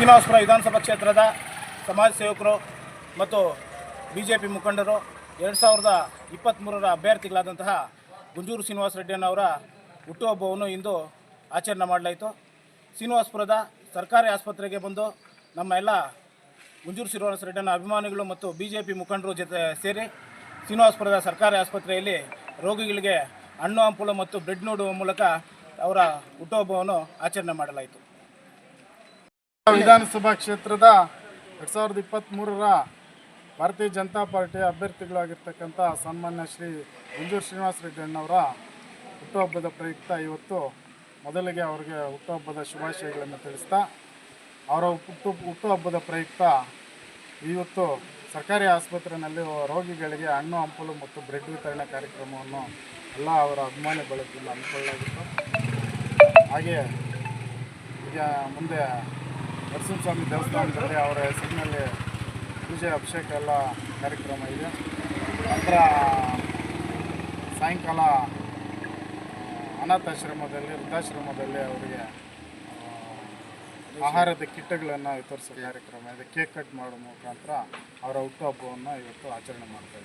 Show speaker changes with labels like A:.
A: ಶ್ರೀನಿವಾಸಪುರ ವಿಧಾನಸಭಾ ಕ್ಷೇತ್ರದ ಸಮಾಜ ಸೇವಕರು ಮತ್ತು ಬಿ ಜೆ ಪಿ ಮುಖಂಡರು ಎರಡು ಸಾವಿರದ ಇಪ್ಪತ್ತ್ಮೂರರ ಅಭ್ಯರ್ಥಿಗಳಾದಂತಹ ಗುಂಜೂರು ಶ್ರೀನಿವಾಸ ರೆಡ್ಡಿಯನ್ನವರ ಹುಟ್ಟುಹಬ್ಬವನ್ನು ಇಂದು ಆಚರಣೆ ಮಾಡಲಾಯಿತು. ಶ್ರೀನಿವಾಸಪುರದ ಸರ್ಕಾರಿ ಆಸ್ಪತ್ರೆಗೆ ಬಂದು ನಮ್ಮ ಎಲ್ಲ ಗುಂಜೂರು ಶ್ರೀನಿವಾಸ ರೆಡ್ಡಿಯನ್ನ ಅಭಿಮಾನಿಗಳು ಮತ್ತು ಬಿ ಜೆ ಪಿ ಮುಖಂಡರು ಜೊತೆ ಸೇರಿ ಶ್ರೀನಿವಾಸಪುರದ ಸರ್ಕಾರಿ ಆಸ್ಪತ್ರೆಯಲ್ಲಿ ರೋಗಿಗಳಿಗೆ ಹಣ್ಣು ಹಂಪಲು ಮತ್ತು ಬ್ರೆಡ್ ನೋಡುವ ಮೂಲಕ ಅವರ ಹುಟ್ಟುಹಬ್ಬವನ್ನು ಆಚರಣೆ ಮಾಡಲಾಯಿತು.
B: ವಿಧಾನಸಭಾ ಕ್ಷೇತ್ರದ ಎರಡು ಸಾವಿರದ ಇಪ್ಪತ್ತ್ಮೂರರ ಭಾರತೀಯ ಜನತಾ ಪಾರ್ಟಿ ಅಭ್ಯರ್ಥಿಗಳಾಗಿರ್ತಕ್ಕಂಥ ಸನ್ಮಾನ್ಯ ಶ್ರೀ ಮಂಜೂರು ಶ್ರೀನಿವಾಸ ರೆಡ್ಡಿ ಅಣ್ಣವರ ಹುಟ್ಟುಹಬ್ಬದ ಪ್ರಯುಕ್ತ ಇವತ್ತು ಮೊದಲಿಗೆ ಅವರಿಗೆ ಹುಟ್ಟುಹಬ್ಬದ ಶುಭಾಶಯಗಳನ್ನು ತಿಳಿಸ್ತಾ, ಅವರ ಹುಟ್ಟು ಹುಟ್ಟುಹಬ್ಬದ ಪ್ರಯುಕ್ತ ಇವತ್ತು ಸರ್ಕಾರಿ ಆಸ್ಪತ್ರೆಯಲ್ಲಿ ರೋಗಿಗಳಿಗೆ ಹಣ್ಣು, ಹಂಪಲು ಮತ್ತು ಬ್ರೆಡ್ ವಿತರಣೆ ಕಾರ್ಯಕ್ರಮವನ್ನು ಎಲ್ಲ ಅವರ ಅಭಿಮಾನಿ ಬಳಗದಿಂದ ಹಮ್ಮಿಕೊಳ್ಳಲಾಗಿತ್ತು. ಹಾಗೆ ಈಗ ಮುಂದೆ ನರಸಿಂಹಸ್ವಾಮಿ ದೇವಸ್ಥಾನದಲ್ಲಿ ಅವರ ಹೆಸರಿನಲ್ಲಿ ಪೂಜೆ, ಅಭಿಷೇಕ ಎಲ್ಲ ಕಾರ್ಯಕ್ರಮ ಇದೆ. ನಂತರ ಸಾಯಂಕಾಲ ಅನಾಥಾಶ್ರಮದಲ್ಲಿ ವೃದ್ಧಾಶ್ರಮದಲ್ಲಿ ಅವರಿಗೆ ಆಹಾರದ ಕಿಟ್ಟಗಳನ್ನು ವಿತರಿಸೋ ಕಾರ್ಯಕ್ರಮ ಇದೆ. ಕೇಕ್ ಕಟ್ ಮಾಡೋ ಮುಖಾಂತರ ಅವರ ಹುಟ್ಟುಹಬ್ಬವನ್ನು ಇವತ್ತು ಆಚರಣೆ ಮಾಡ್ತಾ